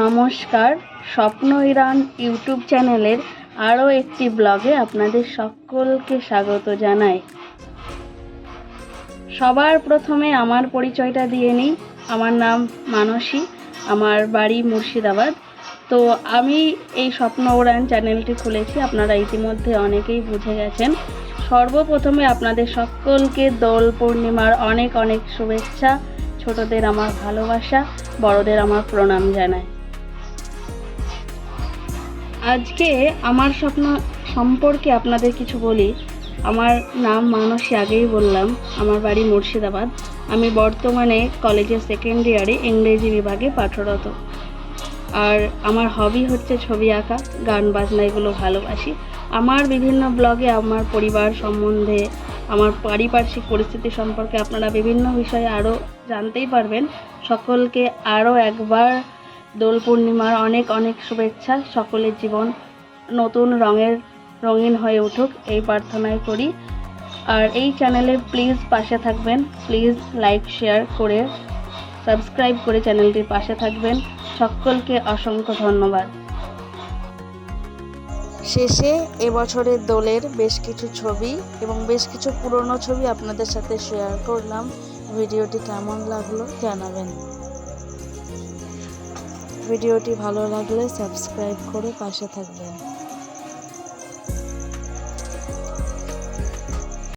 নমস্কার, স্বপ্ন Iran YouTube চ্যানেলের আরও একটি ব্লগে আপনাদের সকলকে স্বাগত জানাই। সবার প্রথমে আমার পরিচয়টা দিয়ে নিই। আমার নাম মানসী, আমার বাড়ি মুর্শিদাবাদ। তো আমি এই স্বপ্ন উড়ান চ্যানেলটি খুলেছি, আপনারা ইতিমধ্যে অনেকেই বুঝে গেছেন। সর্বপ্রথমে আপনাদের সকলকে দোল পূর্ণিমার অনেক অনেক শুভেচ্ছা ছোটদের আমার ভালোবাসা, বড়দের আমার প্রণাম জানায়। আজকে আমার স্বপ্ন সম্পর্কে আপনাদের কিছু বলি। আমার নাম মানসী, আগেই বললাম, আমার বাড়ি মুর্শিদাবাদ। আমি বর্তমানে কলেজের সেকেন্ড ইয়ারে ইংরেজি বিভাগে পাঠরত। আর আমার হবি হচ্ছে ছবি আঁকা, গান বাজনা এগুলো ভালোবাসি। আমার বিভিন্ন ব্লগে আমার পরিবার সম্বন্ধে আমার পারিপার্শ্বিক পরিস্থিতি সম্পর্কে আপনারা বিভিন্ন বিষয়ে আরও জানতেই পারবেন। সকলকে আরও একবার দোল পূর্ণিমার অনেক অনেক শুভেচ্ছা। সকলের জীবন নতুন রঙের রঙিন হয়ে উঠুক, এই প্রার্থনাই করি। আর এই চ্যানেলে প্লিজ পাশে থাকবেন। প্লিজ লাইক, শেয়ার করে সাবস্ক্রাইব করে চ্যানেলটির পাশে থাকবেন। সকলকে অসংখ্য ধন্যবাদ। শেষে এবছরের দোলের বেশ কিছু ছবি এবং বেশ কিছু পুরনো ছবি আপনাদের সাথে শেয়ার করলাম। ভিডিওটি কেমন লাগল জানাবেন। ভিডিওটি ভালো লাগলে সাবস্ক্রাইব করে পাশে থাকবেন।